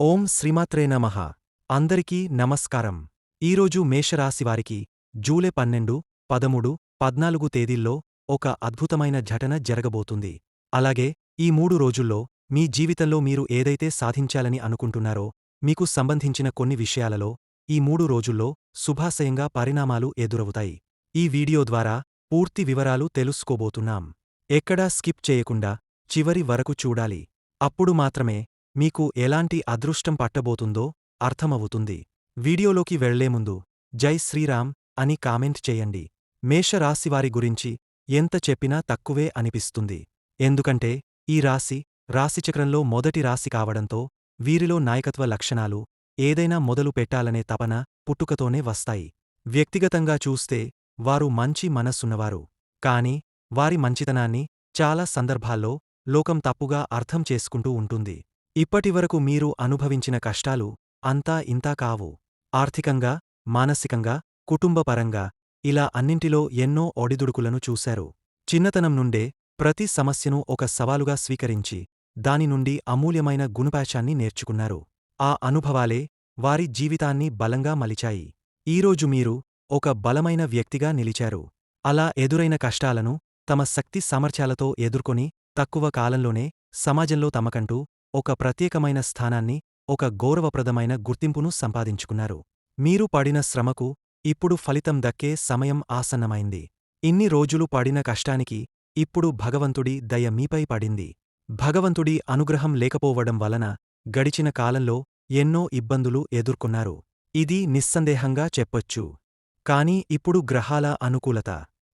ఓం శ్రీమాత్రే నమః. అందరికీ నమస్కారం. ఈరోజు మేషరాశివారికి జూలై పన్నెండు పదమూడు పద్నాలుగు తేదీల్లో ఒక అద్భుతమైన ఘటన జరగబోతుంది. అలాగే ఈ మూడు రోజుల్లో మీ జీవితంలో మీరు ఏదైతే సాధించాలని అనుకుంటున్నారో మీకు సంబంధించిన కొన్ని విషయాలలో ఈ మూడు రోజుల్లో శుభాశయంగా పరిణామాలు ఎదురవుతాయి. ఈ వీడియో ద్వారా పూర్తి వివరాలు తెలుసుకోబోతున్నాం. ఎక్కడా స్కిప్ చేయకుండా చివరి వరకు చూడాలి. అప్పుడు మాత్రమే మీకు ఎలాంటి అదృష్టం పట్టబోతుందో అర్థమవుతుంది. వీడియోలోకి వెళ్ళేముందు జై శ్రీరామ్ అని కామెంట్ చేయండి. మేషరాశివారి గురించి ఎంత చెప్పినా తక్కువే అనిపిస్తుంది. ఎందుకంటే ఈ రాశి రాశిచక్రంలో మొదటి రాశి కావడంతో వీరిలో నాయకత్వ లక్షణాలు ఏదైనా మొదలు పెట్టాలనే తపన పుట్టుకతోనే వస్తాయి. వ్యక్తిగతంగా చూస్తే వారు మంచి మనస్సున్నవారు. కాని వారి మంచితనాన్ని చాలా సందర్భాల్లో లోకం తప్పుగా అర్థం చేసుకుంటూ ఉంటుంది. ఇప్పటివరకు మీరు అనుభవించిన కష్టాలు అంతా ఇంతా కావు. ఆర్థికంగా మానసికంగా కుటుంబపరంగా ఇలా అన్నింటిలో ఎన్నో ఒడిదుడుకులను చూశారు. చిన్నతనం నుండే ప్రతి సమస్యను ఒక సవాలుగా స్వీకరించి దాని నుండి అమూల్యమైన గుణపాశాన్ని నేర్చుకున్నారు. ఆ అనుభవాలే వారి జీవితాన్ని బలంగా మలిచాయి. ఈరోజు మీరు ఒక బలమైన వ్యక్తిగా నిలిచారు. అలా ఎదురైన కష్టాలను తమ శక్తి సామర్థ్యాలతో ఎదుర్కొని తక్కువ కాలంలోనే సమాజంలో తమకంటూ ఒక ప్రత్యేకమైన స్థానాన్ని ఒక గౌరవప్రదమైన గుర్తింపును సంపాదించుకున్నారు. మీరు పడిన శ్రమకు ఇప్పుడు ఫలితం దక్కే సమయం ఆసన్నమైంది. ఇన్ని రోజులు పడిన కష్టానికి ఇప్పుడు భగవంతుడి దయ మీపై పడింది. భగవంతుడి అనుగ్రహం లేకపోవడం వలన గడిచిన కాలంలో ఎన్నో ఇబ్బందులు ఎదుర్కొన్నారు. ఇది నిస్సందేహంగా చెప్పొచ్చు. కాని ఇప్పుడు గ్రహాల అనుకూలత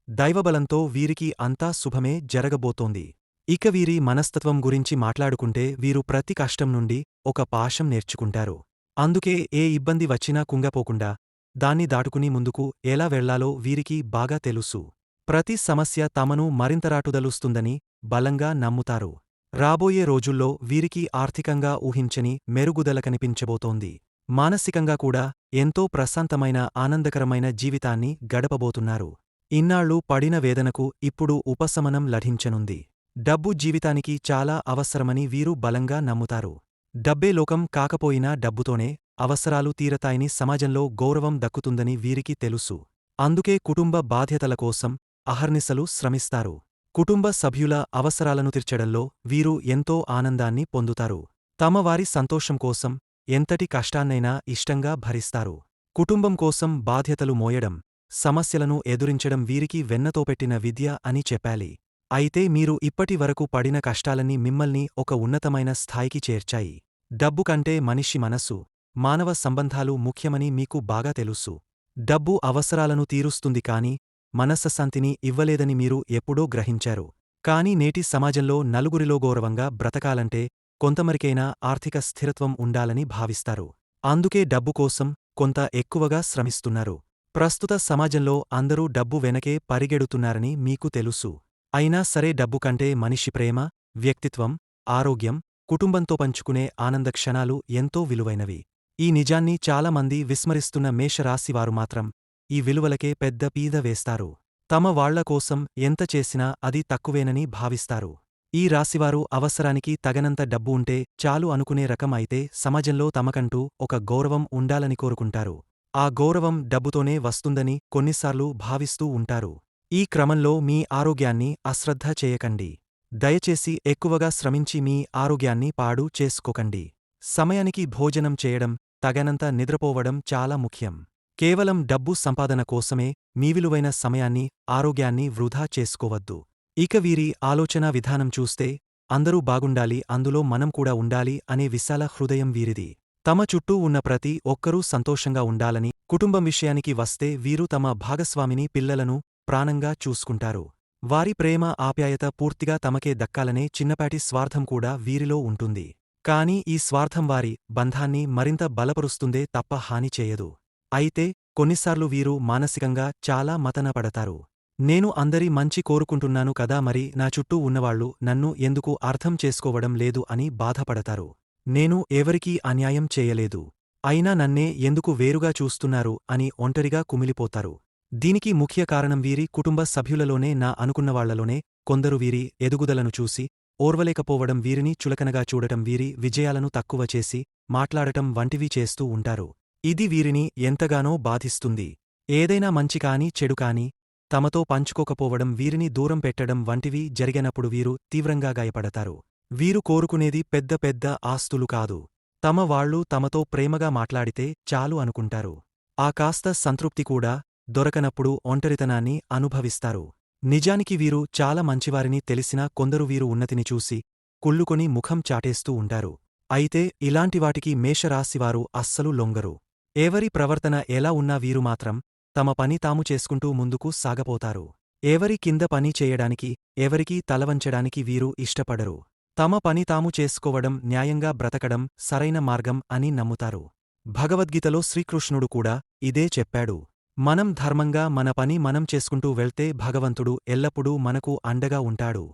దైవబలంతో వీరికి అంతా శుభమే జరగబోతోంది. ఇక వీరి మనస్తత్వం గురించి మాట్లాడుకుంటే వీరు ప్రతి కష్టం నుండి ఒక పాశం నేర్చుకుంటారు. అందుకే ఏ ఇబ్బంది వచ్చినా కుంగపోకుండా దాన్ని దాటుకుని ముందుకు ఎలా వెళ్ళాలో వీరికి బాగా తెలుసు. ప్రతి సమస్య తమను మరింతరాటుదలుస్తుందని బలంగా నమ్ముతారు. రాబోయే రోజుల్లో వీరికి ఆర్థికంగా ఊహించని మెరుగుదల కనిపించబోతోంది. మానసికంగా కూడా ఎంతో ప్రశాంతమైన ఆనందకరమైన జీవితాన్ని గడపబోతున్నారు. ఇన్నాళ్ళు పడిన వేదనకు ఇప్పుడు ఉపశమనం లభించనుంది. డబ్బు జీవితానికి చాలా అవసరమని వీరు బలంగా నమ్ముతారు. డబ్బే లోకం కాకపోయినా డబ్బుతోనే అవసరాలు తీరతాయని సమాజంలో గౌరవం దక్కుతుందని వీరికి తెలుసు. అందుకే కుటుంబ బాధ్యతల కోసం అహర్నిశలు శ్రమిస్తారు. కుటుంబ సభ్యుల అవసరాలను తీర్చడంలో వీరు ఎంతో ఆనందాన్ని పొందుతారు. తమ వారి సంతోషం కోసం ఎంతటి కష్టాన్నైనా ఇష్టంగా భరిస్తారు. కుటుంబం కోసం బాధ్యతలు మోయడం సమస్యలను ఎదురించడం వీరికి వెన్నతోపెట్టిన విద్య అని చెప్పాలి. అయితే మీరు ఇప్పటి వరకు పడిన కష్టాలన్నీ మిమ్మల్ని ఒక ఉన్నతమైన స్థాయికి చేర్చాయి. డబ్బు కంటే మనిషి మనస్సు మానవ సంబంధాలు ముఖ్యమని మీకు బాగా తెలుసు. డబ్బు అవసరాలను తీరుస్తుంది కాని మనస్సశాంతిని ఇవ్వలేదని మీరు ఎప్పుడో గ్రహించారు. కాని నేటి సమాజంలో నలుగురిలో గౌరవంగా బ్రతకాలంటే కొంతమరికైనా ఆర్థిక స్థిరత్వం ఉండాలని భావిస్తారు. అందుకే డబ్బు కోసం కొంత ఎక్కువగా శ్రమిస్తున్నారు. ప్రస్తుత సమాజంలో అందరూ డబ్బు వెనకే పరిగెడుతున్నారని మీకు తెలుసు. అయినా సరే డబ్బు కంటే మనిషి ప్రేమ వ్యక్తిత్వం ఆరోగ్యం కుటుంబంతో పంచుకునే ఆనంద క్షణాలు ఎంతో విలువైనవి. ఈ నిజాన్ని చాలామంది విస్మరిస్తున్న మేషరాశివారు మాత్రం ఈ విలువలకే పెద్ద పీద వేస్తారు. తమ వాళ్ళ కోసం ఎంత చేసినా అది తక్కువేనని భావిస్తారు. ఈ రాశివారు అవసరానికి తగనంత డబ్బు ఉంటే చాలు అనుకునే రకం అయితే సమాజంలో తమకంటూ ఒక గౌరవం ఉండాలని కోరుకుంటారు. ఆ గౌరవం డబ్బుతోనే వస్తుందని కొన్నిసార్లు భావిస్తూ ఉంటారు. ఈ క్రమంలో మీ ఆరోగ్యాన్ని అశ్రద్ధ చేయకండి. దయచేసి ఎక్కువగా శ్రమించి మీ ఆరోగ్యాన్ని పాడు చేసుకోకండి. సమయానికి భోజనం చేయడం తగనంత నిద్రపోవడం చాలా ముఖ్యం. కేవలం డబ్బు సంపాదన కోసమే మీ విలువైన సమయాన్ని ఆరోగ్యాన్ని వృధా చేసుకోవద్దు. ఇక వీరి ఆలోచనా విధానం చూస్తే అందరూ బాగుండాలి అందులో మనం కూడా ఉండాలి అనే విశాల హృదయం వీరిది. తమ చుట్టూ ఉన్న ప్రతి ఒక్కరూ సంతోషంగా ఉండాలని కుటుంబం విషయానికి వస్తే వీరు తమ భాగస్వామిని పిల్లలను ప్రాణంగా చూసుకుంటారు. వారి ప్రేమ ఆప్యాయత పూర్తిగా తమకే దక్కాలనే చిన్నపాటి స్వార్థం కూడా వీరిలో ఉంటుంది. కాని ఈ స్వార్థం వారి బంధాన్ని మరింత బలపరుస్తుందే తప్ప హాని చేయదు. అయితే కొన్నిసార్లు వీరు మానసికంగా చాలా మతనపడతారు. నేను అందరి మంచి కోరుకుంటున్నాను కదా మరి నా చుట్టూ ఉన్నవాళ్ళు నన్ను ఎందుకు అర్థం చేసుకోవడం లేదు అని బాధపడతారు. నేను ఎవరికీ అన్యాయం చేయలేదు. అయినా నన్నే ఎందుకు వేరుగా చూస్తున్నారు అని ఒంటరిగా కుమిలిపోతారు. దీనికి ముఖ్య కారణం వీరి కుటుంబ సభ్యులలోనే నా అనుకున్నవాళ్ళలోనే కొందరు వీరి ఎదుగుదలను చూసి ఓర్వలేకపోవడం వీరిని చులకనగా చూడటం వీరి విజయాలను తక్కువ చేసి మాట్లాడటం వంటివి చేస్తూ ఉంటారు. ఇది వీరిని ఎంతగానో బాధిస్తుంది. ఏదైనా మంచి కాని చెడు కాని తమతో పంచుకోకపోవడం వీరిని దూరం పెట్టడం వంటివి జరిగినప్పుడు వీరు తీవ్రంగా గాయపడతారు. వీరు కోరుకునేది పెద్ద పెద్ద ఆస్తులు కాదు. తమ వాళ్ళు తమతో ప్రేమగా మాట్లాడితే చాలు అనుకుంటారు. ఆ కాస్త సంతృప్తి కూడా దొరకనప్పుడు ఒంటరితనాన్ని అనుభవిస్తారు. నిజానికి వీరు చాలా మంచివారిని తెలిసినా కొందరు వీరు ఉన్నతిని చూసి కుళ్ళుకొని ముఖం చాటేస్తూ ఉంటారు. అయితే ఇలాంటివాటికి మేషరాశివారు అస్సలు లొంగరు. ఎవరి ప్రవర్తన ఎలా ఉన్నా వీరు మాత్రం తమ పని తాము చేసుకుంటూ ముందుకు సాగపోతారు. ఎవరి కింద పని చేయడానికి ఎవరికీ తలవంచడానికి వీరు ఇష్టపడరు. తమ పని తాము చేసుకోవడం న్యాయంగా బ్రతకడం సరైన మార్గం అని నమ్ముతారు. భగవద్గీతలో శ్రీకృష్ణుడు కూడా ఇదే చెప్పాడు. మనం ధర్మంగా మన పని మనం చేసుకుంటూ వెళ్తే భగవంతుడు ఎల్లప్పుడూ మనకు అండగా ఉంటాడు.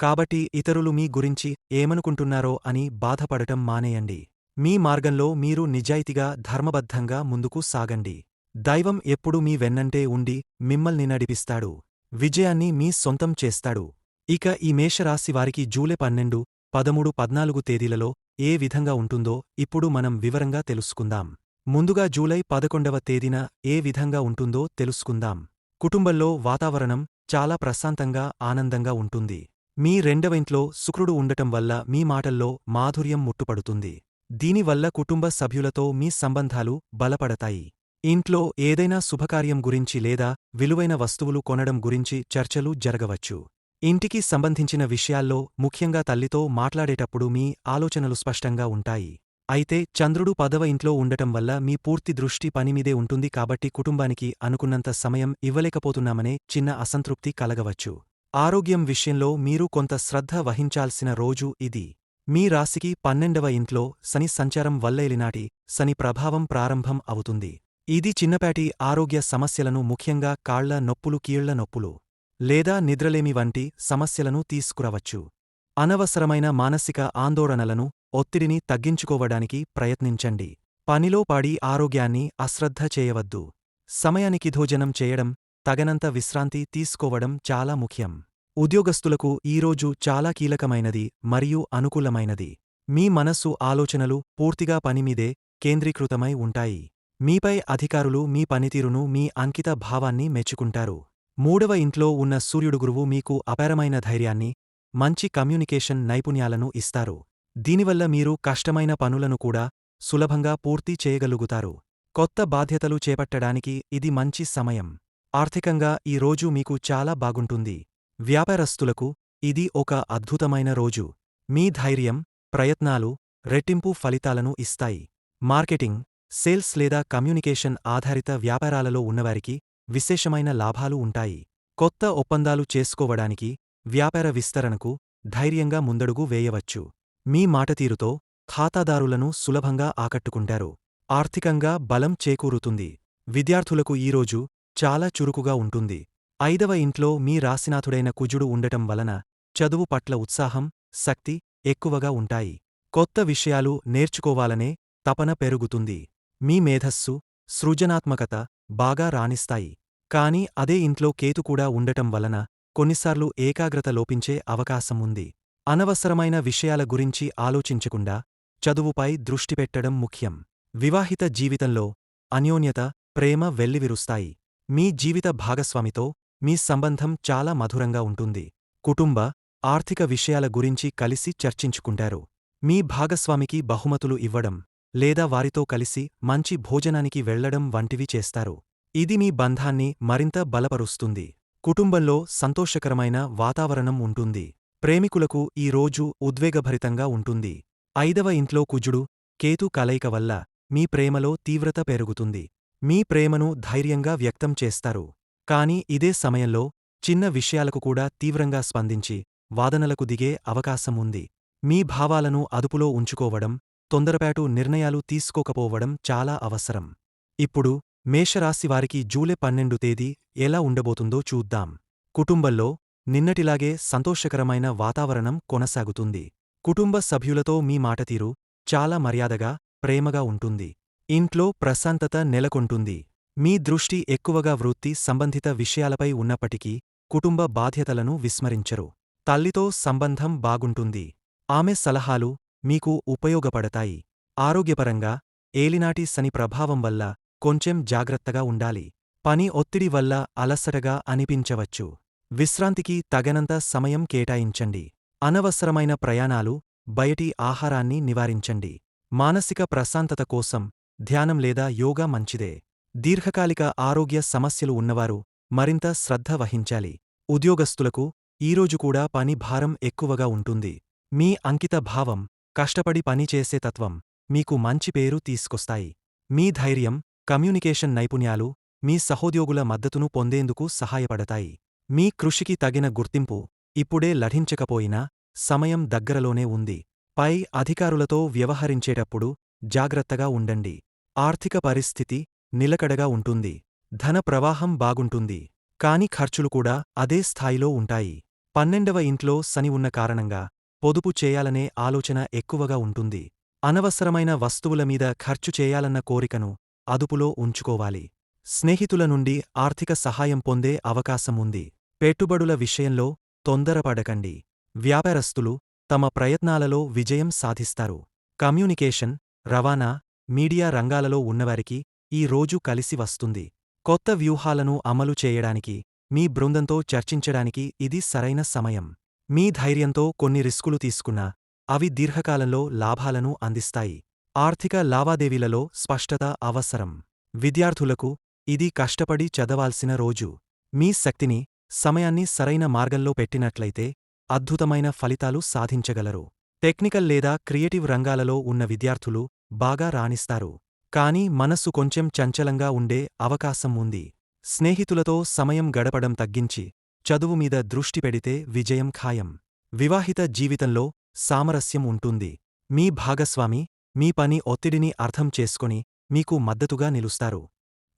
కాబట్టి ఇతరులు మీ గురించి ఏమనుకుంటున్నారో అని బాధపడటం మానేయండి. మీ మార్గంలో మీరు నిజాయితీగా ధర్మబద్ధంగా ముందుకు సాగండి. దైవం ఎప్పుడు మీ వెన్నంటే ఉండి మిమ్మల్ని నడిపిస్తాడు. విజయాన్ని మీ సొంతం చేస్తాడు. ఇక ఈ మేషరాశి వారికి జూలై పన్నెండు పదమూడు పద్నాలుగు తేదీలలో ఏ విధంగా ఉంటుందో ఇప్పుడు మనం వివరంగా తెలుసుకుందాం. ముందుగా జూలై పదకొండవ తేదీన ఏ విధంగా ఉంటుందో తెలుసుకుందాం. కుటుంబంలో వాతావరణం చాలా ప్రశాంతంగా ఆనందంగా ఉంటుంది. మీ రెండవ ఇంట్లో శుక్రుడు ఉండటం వల్ల మీ మాటల్లో మాధుర్యం ముట్టుపడుతుంది. దీనివల్ల కుటుంబ సభ్యులతో మీ సంబంధాలు బలపడతాయి. ఇంట్లో ఏదైనా శుభకార్యం గురించి లేదా విలువైన వస్తువులు కొనడం గురించి చర్చలు జరగవచ్చు. ఇంటికి సంబంధించిన విషయాల్లో ముఖ్యంగా తల్లితో మాట్లాడేటప్పుడు మీ ఆలోచనలు స్పష్టంగా ఉంటాయి. అయితే చంద్రుడు పదవ ఇంట్లో ఉండటం వల్ల మీ పూర్తి దృష్టి పనిమీదే ఉంటుంది కాబట్టి కుటుంబానికి అనుకున్నంత సమయం ఇవ్వలేకపోతున్నామనే చిన్న అసంతృప్తి కలగవచ్చు. ఆరోగ్యం విషయంలో మీరు కొంత శ్రద్ధ వహించాల్సిన రోజు ఇది. మీ రాశికి పన్నెండవ ఇంట్లో శని సంచారం వల్లేలినాటి శని ప్రభావం ప్రారంభం అవుతుంది. ఇది చిన్నపాటి ఆరోగ్య సమస్యలను ముఖ్యంగా కాళ్ళ నొప్పులు కీళ్ళ నొప్పులు లేదా నిద్రలేమి వంటి సమస్యలను తీసుకురవచ్చు. అనవసరమైన మానసిక ఆందోళనలను ఒత్తిడిని తగ్గించుకోవడానికి ప్రయత్నించండి. పనిలో పాడి ఆరోగ్యాన్ని అశ్రద్ధ చేయవద్దు. సమయానికి భోజనం చేయడం తగనంత విశ్రాంతి తీసుకోవడం చాలా ముఖ్యం. ఉద్యోగస్తులకు ఈరోజు చాలా కీలకమైనది మరియు అనుకూలమైనది. మీ మనస్సు ఆలోచనలు పూర్తిగా పనిమీదే కేంద్రీకృతమై ఉంటాయి. మీపై అధికారులు మీ పనితీరును మీ అంకిత భావాన్ని మెచ్చుకుంటారు. మూడవ ఇంట్లో ఉన్న సూర్యుడు గురువు మీకు అపారమైన ధైర్యాన్ని మంచి కమ్యూనికేషన్ నైపుణ్యాలను ఇస్తారు. దీనివల్ల మీరు కష్టమైన పనులను కూడా సులభంగా పూర్తి చేయగలుగుతారు. కొత్త బాధ్యతలు చేపట్టడానికి ఇది మంచి సమయం. ఆర్థికంగా ఈ రోజు మీకు చాలా బాగుంటుంది. వ్యాపారస్తులకు ఇది ఒక అద్భుతమైన రోజు. మీ ధైర్యం ప్రయత్నాలు రెట్టింపు ఫలితాలను ఇస్తాయి. మార్కెటింగ్ సేల్స్ లేదా కమ్యూనికేషన్ ఆధారిత వ్యాపారాలలో ఉన్నవారికి విశేషమైన లాభాలు ఉంటాయి. కొత్త ఒప్పందాలు చేసుకోవడానికి వ్యాపార విస్తరణకు ధైర్యంగా ముందడుగు వేయవచ్చు. మీ మాటతీరుతో ఖాతాదారులను సులభంగా ఆకట్టుకుంటారు. ఆర్థికంగా బలం చేకూరుతుంది. విద్యార్థులకు ఈరోజు చాలా చురుకుగా ఉంటుంది. ఐదవ ఇంట్లో మీ రాశినాథుడైన కుజుడు ఉండటం వలన చదువు పట్ల ఉత్సాహం శక్తి ఎక్కువగా ఉంటాయి. కొత్త విషయాలు నేర్చుకోవాలనే తపన పెరుగుతుంది. మీ మేధస్సు సృజనాత్మకత బాగా రాణిస్తాయి. కాని అదే ఇంట్లో కేతు కూడా ఉండటం వలన కొన్నిసార్లు ఏకాగ్రత లోపించే అవకాశం ఉంది. అనవసరమైన విషయాల గురించి ఆలోచించకుండా చదువుపై దృష్టి పెట్టడం ముఖ్యం. వివాహిత జీవితంలో అన్యోన్యత ప్రేమ వెల్లివిరుస్తాయి. మీ జీవిత భాగస్వామితో మీ సంబంధం చాలా మధురంగా ఉంటుంది. కుటుంబ ఆర్థిక విషయాల గురించి కలిసి చర్చించుకుంటారు. మీ భాగస్వామికి బహుమతులు ఇవ్వడం లేదా వారితో కలిసి మంచి భోజనానికి వెళ్ళడం వంటివి చేస్తారు. ఇది మీ బంధాన్ని మరింత బలపరుస్తుంది. కుటుంబంలో సంతోషకరమైన వాతావరణం ఉంటుంది. ప్రేమికులకు ఈ రోజు ఉద్వేగభరితంగా ఉంటుంది. ఐదవ ఇంట్లో కుజుడు కేతు కలయిక వల్ల మీ ప్రేమలో తీవ్రత పెరుగుతుంది. మీ ప్రేమను ధైర్యంగా వ్యక్తం చేస్తారు. కాని ఇదే సమయంలో చిన్న విషయాలకు కూడా తీవ్రంగా స్పందించి వాదనలకు దిగే అవకాశం ఉంది. మీ భావాలను అదుపులో ఉంచుకోవడం తొందరపాటు నిర్ణయాలు తీసుకోకపోవడం చాలా అవసరం. ఇప్పుడు మేషరాశివారికి జూలై పన్నెండు తేదీ ఎలా ఉండబోతుందో చూద్దాం. కుటుంబంలో నిన్నటిలాగే సంతోషకరమైన వాతావరణం కొనసాగుతుంది. కుటుంబ సభ్యులతో మీ మాటతీరు చాలా మర్యాదగా ప్రేమగా ఉంటుంది. ఇంట్లో ప్రశాంతత నెలకొంటుంది. మీ దృష్టి ఎక్కువగా వృత్తి సంబంధిత విషయాలపై ఉన్నప్పటికీ కుటుంబ బాధ్యతలను విస్మరించరు. తల్లితో సంబంధం బాగుంటుంది. ఆమె సలహాలు మీకు ఉపయోగపడతాయి. ఆరోగ్యపరంగా ఏలినాటి శని ప్రభావం వల్ల కొంచెం జాగ్రత్తగా ఉండాలి. పని ఒత్తిడి వల్ల అలసటగా అనిపించవచ్చు. విశ్రాంతికి తగనంత సమయం కేటాయించండి. అనవసరమైన ప్రయాణాలు బయటి ఆహారాన్ని నివారించండి. మానసిక ప్రశాంతత కోసం ధ్యానం లేదా యోగా మంచిదే. దీర్ఘకాలిక ఆరోగ్య సమస్యలు ఉన్నవారు మరింత శ్రద్ధ వహించాలి. ఉద్యోగస్తులకు ఈరోజు కూడా పని భారం ఎక్కువగా ఉంటుంది. మీ అంకిత భావం కష్టపడి పనిచేసే తత్వం మీకు మంచి పేరు తీసుకొస్తాయి. మీ ధైర్యం కమ్యూనికేషన్ నైపుణ్యాలు మీ సహోద్యోగుల మద్దతును పొందేందుకు సహాయపడతాయి. మీ కృషికి తగిన గుర్తింపు ఇప్పుడే లభించకపోయినా సమయం దగ్గరలోనే ఉంది. పై అధికారులతో వ్యవహరించేటప్పుడు జాగ్రత్తగా ఉండండి. ఆర్థిక పరిస్థితి నిలకడగా ఉంటుంది. ధన ప్రవాహం బాగుంటుంది. కాని ఖర్చులు కూడా అదే స్థాయిలో ఉంటాయి. పన్నెండవ ఇంట్లో శని ఉన్న కారణంగా పొదుపు చేయాలనే ఆలోచన ఎక్కువగా ఉంటుంది. అనవసరమైన వస్తువుల మీద ఖర్చు చేయాలన్న కోరికను అదుపులో ఉంచుకోవాలి. స్నేహితుల నుండి ఆర్థిక సహాయం పొందే అవకాశం ఉంది పెట్టుబడుల విషయంలో తొందరపడకండి. వ్యాపారస్తులు తమ ప్రయత్నాలలో విజయం సాధిస్తారు. కమ్యూనికేషన్ రవాణా మీడియా రంగాలలో ఉన్నవారికి ఈ రోజు కలిసి వస్తుంది. కొత్త వ్యూహాలను అమలు చేయడానికి మీ బృందంతో చర్చించడానికి ఇది సరైన సమయం. మీ ధైర్యంతో కొన్ని రిస్కులు తీసుకున్నా అవి దీర్ఘకాలంలో లాభాలను అందిస్తాయి. ఆర్థిక లావాదేవీలలో స్పష్టత అవసరం. విద్యార్థులకు ఇది కష్టపడి చదవాల్సిన రోజు. మీ శక్తిని సమయాన్ని సరైన మార్గంలో పెట్టినట్లయితే అద్భుతమైన ఫలితాలు సాధించగలరు. టెక్నికల్ లేదా క్రియేటివ్ రంగాలలో ఉన్న విద్యార్థులు బాగా రాణిస్తారు. కానీ మనస్సు కొంచెం చంచలంగా ఉండే అవకాశం ఉంది. స్నేహితులతో సమయం గడపడం తగ్గించి చదువు మీద దృష్టి పెడితే విజయం ఖాయం. వివాహిత జీవితంలో సామరస్యం ఉంటుంది. మీ భాగస్వామి మీ పని ఒత్తిడిని అర్థం చేసుకొని మీకు మద్దతుగా నిలుస్తారు.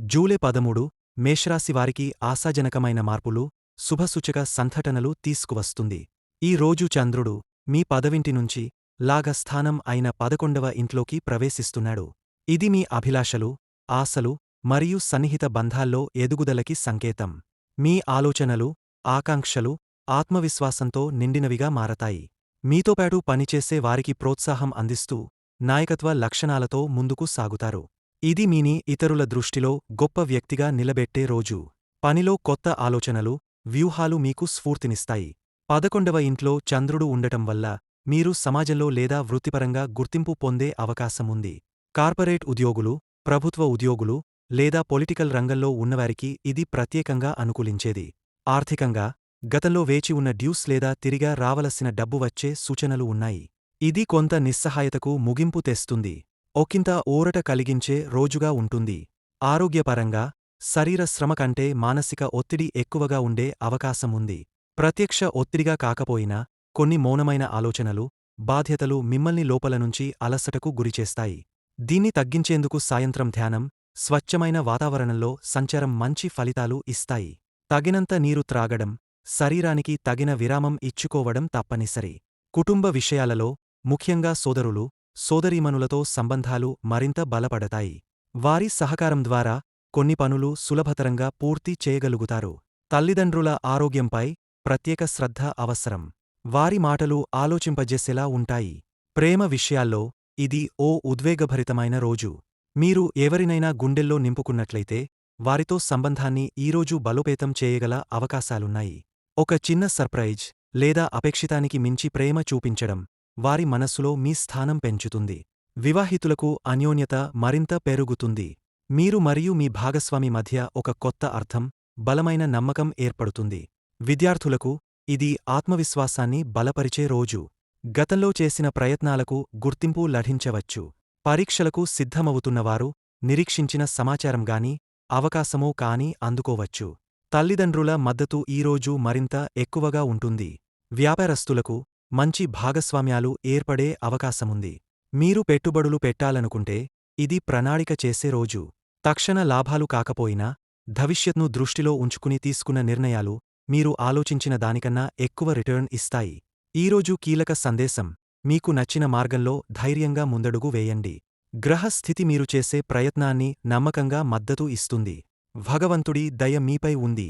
జూలై పదమూడు మేషరాశివారికి ఆశాజనకమైన మార్పులు శుభసూచక సంఘటనలు తీసుకువస్తుంది. ఈ రోజు చంద్రుడు మీ పదవింటి నుంచి లాగస్థానం అయిన పదకొండవ ఇంట్లోకి ప్రవేశిస్తున్నాడు. ఇది మీ అభిలాషలు ఆశలు మరియు సన్నిహిత బంధాల్లో ఎదుగుదలకి సంకేతం. మీ ఆలోచనలు ఆకాంక్షలు ఆత్మవిశ్వాసంతో నిండినవిగా మారతాయి. మీతోపాటు పనిచేసే వారికి ప్రోత్సాహం అందిస్తూ నాయకత్వ లక్షణాలతో ముందుకు సాగుతారు. ఇది మీని ఇతరుల దృష్టిలో గొప్ప వ్యక్తిగా నిలబెట్టే రోజు. పనిలో కొత్త ఆలోచనలు వ్యూహాలు మీకు స్ఫూర్తినిస్తాయి. పదకొండవ ఇంట్లో చంద్రుడు ఉండటం వల్ల మీరు సమాజంలో లేదా వృత్తిపరంగా గుర్తింపు పొందే అవకాశముంది కార్పొరేట్ ఉద్యోగులు ప్రభుత్వ ఉద్యోగులు లేదా పొలిటికల్ రంగంలో ఉన్నవారికి ఇది ప్రత్యేకంగా అనుకూలించేది. ఆర్థికంగా గతంలో వేచి ఉన్న డ్యూస్ లేదా తిరిగా రావలసిన డబ్బు వచ్చే సూచనలు ఉన్నాయి. ఇది కొంత నిస్సహాయతకు ముగింపు తెస్తుంది. ఒకింత ఊరట కలిగించే రోజుగా ఉంటుంది. ఆరోగ్యపరంగా శరీర శ్రమ కంటే మానసిక ఒత్తిడి ఎక్కువగా ఉండే అవకాశముంది ప్రత్యక్ష ఒత్తిడిగా కాకపోయినా కొన్ని మౌనమైన ఆలోచనలు బాధ్యతలు మిమ్మల్ని లోపల నుంచి అలసటకు గురిచేస్తాయి. దీన్ని తగ్గించేందుకు సాయంత్రం ధ్యానం స్వచ్ఛమైన వాతావరణంలో సంచారం మంచి ఫలితాలు ఇస్తాయి. తగినంత నీరు త్రాగడం శరీరానికి తగిన విరామం ఇచ్చుకోవడం తప్పనిసరి. కుటుంబ విషయాలలో ముఖ్యంగా సోదరులు సోదరీమణులతో సంబంధాలు మరింత బలపడతాయి. వారి సహకారం ద్వారా కొన్ని పనులు సులభతరంగా పూర్తి చేయగలుగుతారు. తల్లిదండ్రుల ఆరోగ్యంపై ప్రత్యేక శ్రద్ధ అవసరం. వారి మాటలు ఆలోచింపజేసేలా ఉంటాయి. ప్రేమ విషయాల్లో ఇది ఓ ఉద్వేగభరితమైన రోజు. మీరు ఎవరినైనా గుండెల్లో నింపుకున్నట్లయితే వారితో సంబంధాన్ని ఈరోజు బలోపేతం చేయగల అవకాశాలున్నాయి. ఒక చిన్న సర్ప్రైజ్ లేదా అపేక్షితానికి మించి ప్రేమ చూపించడం. వారి మనస్సులో మీ స్థానం పెంచుతుంది. వివాహితులకు అన్యోన్యత మరింత పెరుగుతుంది. మీరు మరియు మీ భాగస్వామి మధ్య ఒక కొత్త అర్థం బలమైన నమ్మకం ఏర్పడుతుంది. విద్యార్థులకు ఇది ఆత్మవిశ్వాసాన్ని బలపరిచే రోజు. గతంలో చేసిన ప్రయత్నాలకు గుర్తింపు లభించవచ్చు. పరీక్షలకు సిద్ధమవుతున్నవారు నిరీక్షించిన సమాచారం గాని అవకాశమో కాని అందుకోవచ్చు. తల్లిదండ్రుల మద్దతు ఈరోజు మరింత ఎక్కువగా ఉంటుంది. వ్యాపారస్తులకు మంచి భాగస్వామ్యాలు ఏర్పడే అవకాశముంది. మీరు పెట్టుబడులు పెట్టాలనుకుంటే ఇది ప్రణాళిక చేసే రోజు. తక్షణ లాభాలు కాకపోయినా భవిష్యత్ను దృష్టిలో ఉంచుకుని తీసుకున్న నిర్ణయాలు మీరు ఆలోచించిన దానికన్నా ఎక్కువ రిటర్న్ ఇస్తాయి. ఈరోజు కీలక సందేశం. మీకు నచ్చిన మార్గంలో ధైర్యంగా ముందడుగు వేయండి. గ్రహస్థితి మీరు చేసే ప్రయత్నాన్ని నమ్మకంగా మద్దతు ఇస్తుంది. భగవంతుడి దయ మీపై ఉంది.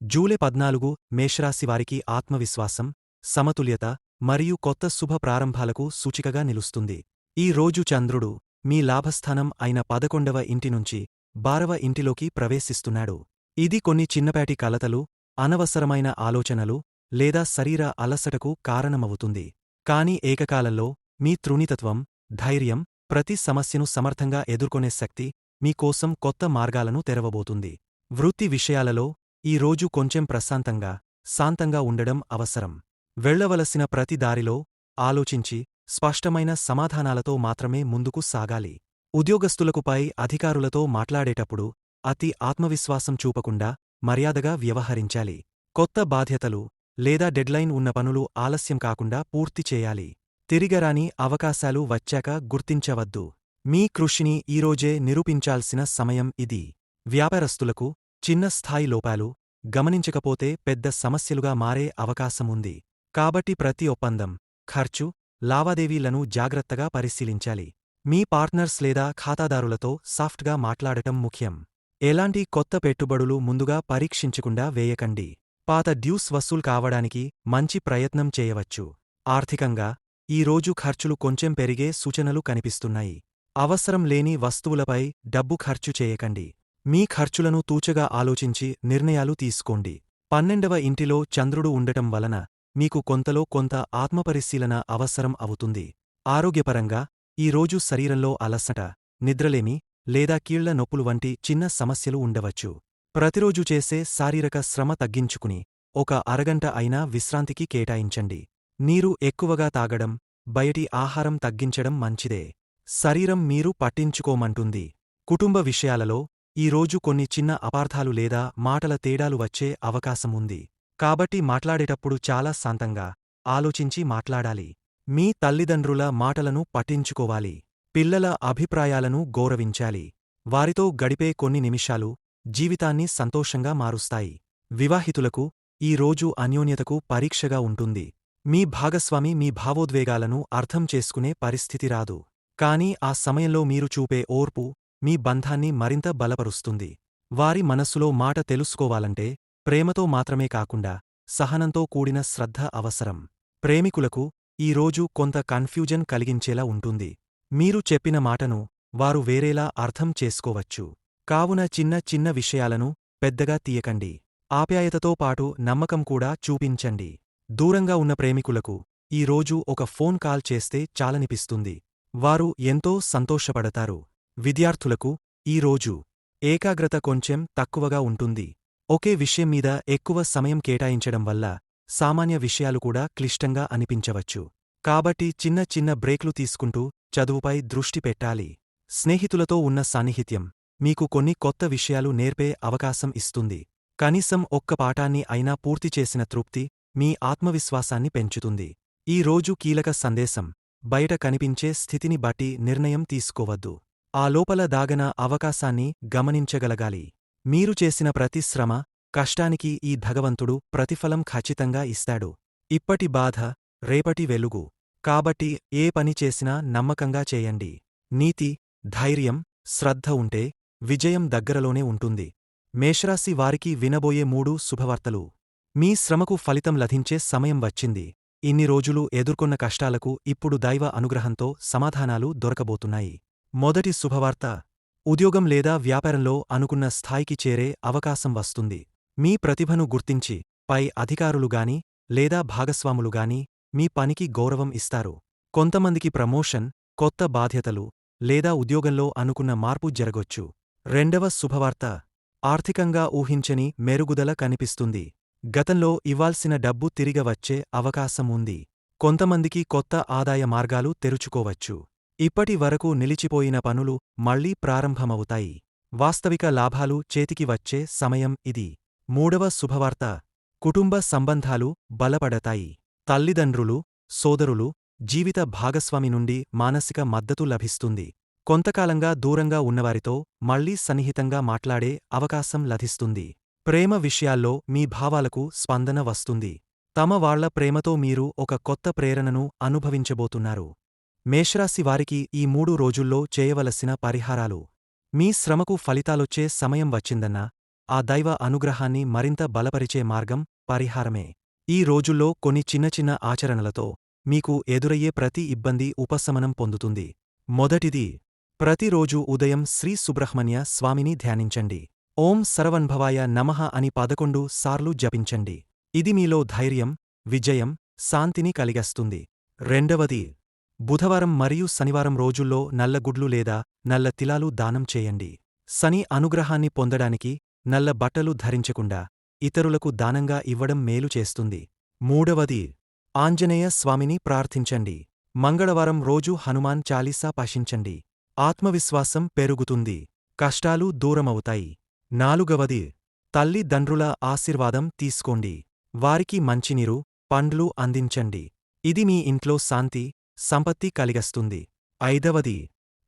జూలై పద్నాలుగు మేషరాశివారికి ఆత్మవిశ్వాసం సమతుల్యత మరియు కొత్త శుభ ప్రారంభాలకు సూచికగా నిలుస్తుంది. ఈ రోజు చంద్రుడు మీ లాభస్థానం అయిన పదకొండవ ఇంటి నుంచి బారవ ఇంటిలోకి ప్రవేశిస్తున్నాడు. ఇది కొన్ని చిన్నపాటి కలతలు అనవసరమైన ఆలోచనలు లేదా శరీర అలసటకు కారణమవుతుంది. కాని ఏకకాలంలో మీ తృణితత్వం ధైర్యం ప్రతి సమస్యను సమర్థంగా ఎదుర్కొనే శక్తి మీకోసం కొత్త మార్గాలను తెరవబోతుంది. వృత్తి విషయాలలో ఈ రోజు కొంచెం ప్రశాంతంగా శాంతంగా ఉండడం అవసరం. వెళ్ళవలసిన ప్రతి దారిలో ఆలోచించి స్పష్టమైన సమాధానాలతో మాత్రమే ముందుకు సాగాలి. ఉద్యోగస్తులకుపై అధికారులతో మాట్లాడేటప్పుడు అతి ఆత్మవిశ్వాసం చూపకుండా మర్యాదగా వ్యవహరించాలి. కొత్త బాధ్యతలు లేదా డెడ్లైన్ ఉన్న పనులు ఆలస్యం కాకుండా పూర్తి చేయాలి. తిరిగరాని అవకాశాలు వచ్చాక గుర్తించవద్దు. మీ కృషిని ఈరోజే నిరూపించాల్సిన సమయం ఇది. వ్యాపారస్తులకు చిన్న స్థాయి లోపాలు గమనించకపోతే పెద్ద సమస్యలుగా మారే అవకాశముంది కాబట్టి ప్రతి ఒప్పందం ఖర్చు లావాదేవీలను జాగ్రత్తగా పరిశీలించాలి. మీ పార్ట్నర్స్ లేదా ఖాతాదారులతో సాఫ్ట్గా మాట్లాడటం ముఖ్యం. ఎలాంటి కొత్త పెట్టుబడులు ముందుగా పరీక్షించకుండా వేయకండి. పాత డ్యూస్ వసూలు కావడానికి మంచి ప్రయత్నం చేయవచ్చు. ఆర్థికంగా ఈరోజు ఖర్చులు కొంచెం పెరిగే సూచనలు కనిపిస్తున్నాయి. అవసరం లేని వస్తువులపై డబ్బు ఖర్చు చేయకండి. మీ ఖర్చులను తూచగా ఆలోచించి నిర్ణయాలు తీసుకోండి. పన్నెండవ ఇంటిలో చంద్రుడు ఉండటం వలన మీకు కొంతలో కొంత ఆత్మపరిశీలన అవసరం అవుతుంది. ఆరోగ్యపరంగా ఈరోజు శరీరంలో అలసట నిద్రలేమి లేదా కీళ్ళ నొప్పులు వంటి చిన్న సమస్యలు ఉండవచ్చు. ప్రతిరోజు చేసే శారీరక శ్రమ తగ్గించుకుని ఒక అరగంట అయినా విశ్రాంతికి కేటాయించండి. నీరు ఎక్కువగా తాగడం బయటి ఆహారం తగ్గించడం మంచిదే. శరీరం మీరు పట్టించుకోమంటుంది. కుటుంబ విషయాలలో ఈ రోజు కొన్ని చిన్న అపార్థాలు లేదా మాటల తేడాలు వచ్చే అవకాశముంది. కాబట్టి మాట్లాడేటప్పుడు చాలా శాంతంగా ఆలోచించి మాట్లాడాలి. మీ తల్లిదండ్రుల మాటలను పట్టించుకోవాలి. పిల్లల అభిప్రాయాలను గౌరవించాలి. వారితో గడిపే కొన్ని నిమిషాలు జీవితాన్ని సంతోషంగా మారుస్తాయి. వివాహితులకు ఈ రోజు అన్యోన్యతకు పరీక్షగా ఉంటుంది. మీ భాగస్వామి మీ భావోద్వేగాలను అర్థం చేసుకునే పరిస్థితి రాదు. కాని ఆ సమయంలో మీరు చూపే ఓర్పు మీ బంధాన్ని మరింత బలపరుస్తుంది. వారి మనస్సులో మాట తెలుసుకోవాలంటే ప్రేమతో మాత్రమే కాకుండా సహనంతో కూడిన శ్రద్ధ అవసరం. ప్రేమికులకు ఈ రోజు కొంత కన్ఫ్యూజన్ కలిగించేలా ఉంటుంది. మీరు చెప్పిన మాటను వారు వేరేలా అర్థం చేసుకోవచ్చు. కావున చిన్న చిన్న విషయాలను పెద్దగా తీయకండి. ఆప్యాయతతో పాటు నమ్మకం కూడా చూపించండి. దూరంగా ఉన్న ప్రేమికులకు ఈ రోజు ఒక ఫోన్ కాల్ చేస్తే చాలనిపిస్తుంది. వారు ఎంతో సంతోషపడతారు. విద్యార్థులకు ఈ రోజు ఏకాగ్రత కొంచెం తక్కువగా ఉంటుంది. ఒకే విషయం మీద ఎక్కువ సమయం కేటాయించడం వల్ల సామాన్య విషయాలు కూడా క్లిష్టంగా అనిపించవచ్చు. కాబట్టి చిన్న చిన్న బ్రేక్లు తీసుకుంటూ చదువుపై దృష్టి పెట్టాలి. స్నేహితులతో ఉన్న సాన్నిహిత్యం మీకు కొన్ని కొత్త విషయాలు నేర్పే అవకాశం ఇస్తుంది. కనీసం ఒక్క పాఠాన్ని అయినా పూర్తి చేసిన తృప్తి మీ ఆత్మవిశ్వాసాన్ని పెంచుతుంది. ఈ రోజు కీలక సందేశం బయట కనిపించే స్థితిని బట్టి నిర్ణయం తీసుకోవద్దు. ఆ లోపల దాగన అవకాశాన్ని గమనించగలగాలి. మీరు చేసిన ప్రతి శ్రమ కష్టానికి ఈ భగవంతుడు ప్రతిఫలం ఖచ్చితంగా ఇస్తాడు. ఇప్పటి బాధ రేపటి వెలుగు. కాబట్టి ఏ పని చేసినా నమ్మకంగా చేయండి. నీతి ధైర్యం శ్రద్ధ ఉంటే విజయం దగ్గరలోనే ఉంటుంది. మేషరాశి వారికి వినబోయే మూడు శుభవార్తలు. మీ శ్రమకు ఫలితం లభించే సమయం వచ్చింది. ఇన్ని రోజులు ఎదుర్కొన్న కష్టాలకు ఇప్పుడు దైవ అనుగ్రహంతో సమాధానాలు దొరకబోతున్నాయి. మొదటి శుభవార్త ఉద్యోగం లేదా వ్యాపారంలో అనుకున్న స్థాయికి చేరే అవకాశం వస్తుంది. మీ ప్రతిభను గుర్తించి పై అధికారులుగాని లేదా భాగస్వాములుగాని మీ పనికి గౌరవం ఇస్తారు. కొంతమందికి ప్రమోషన్ కొత్త బాధ్యతలు లేదా ఉద్యోగంలో అనుకున్న మార్పు జరగొచ్చు. రెండవ శుభవార్త ఆర్థికంగా ఊహించని మెరుగుదల కనిపిస్తుంది. గతంలో ఇవ్వాల్సిన డబ్బు తిరిగ వచ్చే అవకాశం ఉంది. కొంతమందికి కొత్త ఆదాయ మార్గాలు తెరుచుకోవచ్చు. ఇప్పటి వరకు నిలిచిపోయిన పనులు మళ్ళీ ప్రారంభమవుతాయి. వాస్తవిక లాభాలు చేతికి వచ్చే సమయం ఇది. మూడవ శుభవార్త. కుటుంబ సంబంధాలు బలపడతాయి. తల్లిదండ్రులు సోదరులు జీవిత భాగస్వామి నుండి మానసిక మద్దతు లభిస్తుంది. కొంతకాలంగా దూరంగా ఉన్నవారితో మళ్ళీ సన్నిహితంగా మాట్లాడే అవకాశం లభిస్తుంది. ప్రేమ విషయాల్లో మీ భావాలకు స్పందన వస్తుంది. తమ వాళ్ళ ప్రేమతో మీరు ఒక కొత్త ప్రేరణను అనుభవించబోతున్నారు. మేషరాశి వారికి ఈ మూడు రోజుల్లో చేయవలసిన పరిహారాలు. మీ శ్రమకు ఫలితాలొచ్చే సమయం వచ్చిందన్నా ఆ దైవ అనుగ్రహాన్ని మరింత బలపరిచే మార్గం పరిహారమే. ఈ రోజుల్లో కొన్ని చిన్న చిన్న ఆచరణలతో మీకు ఎదురయ్యే ప్రతి ఇబ్బంది ఉపశమనం పొందుతుంది. మొదటిది ప్రతిరోజు ఉదయం శ్రీ సుబ్రహ్మణ్య స్వామిని ధ్యానించండి. ఓం సరవన్భవాయ నమః అని పదకొండు సార్లు జపించండి. ఇది మీలో ధైర్యం విజయం శాంతిని కలిగస్తుంది. రెండవది బుధవారం మరియు శనివారం రోజుల్లో నల్లగుడ్లు లేదా నల్ల తిలాలు దానం చేయండి. శని అనుగ్రహాన్ని పొందడానికి నల్ల బట్టలు ధరించకుండా ఇతరులకు దానంగా ఇవ్వడం మేలు చేస్తుంది. మూడవది ఆంజనేయ స్వామిని ప్రార్థించండి. మంగళవారం రోజు హనుమాన్ చాలీసా పశించండి ఆత్మవిశ్వాసం పెరుగుతుంది కష్టాలు దూరమవుతాయి. నాలుగవది తల్లిదండ్రుల ఆశీర్వాదం తీసుకోండి. వారికి మంచినీరు పండ్లు అందించండి. ఇది మీ ఇంట్లో శాంతి సంపత్తి కలిగస్తుంది. ఐదవది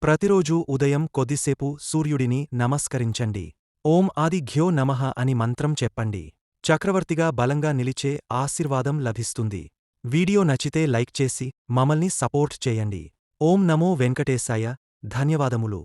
ప్రతిరోజూ ఉదయం కొద్దిసేపు సూర్యుడిని నమస్కరించండి. ఓం ఆది ఘ్యో నమః అని మంత్రం చెప్పండి. చక్రవర్తిగా బలంగా నిలిచే ఆశీర్వాదం లభిస్తుంది. వీడియో నచ్చితే లైక్ చేసి మమల్ని సపోర్ట్ చేయండి. ఓం నమో వెంకటేశాయ. ధన్యవాదములు.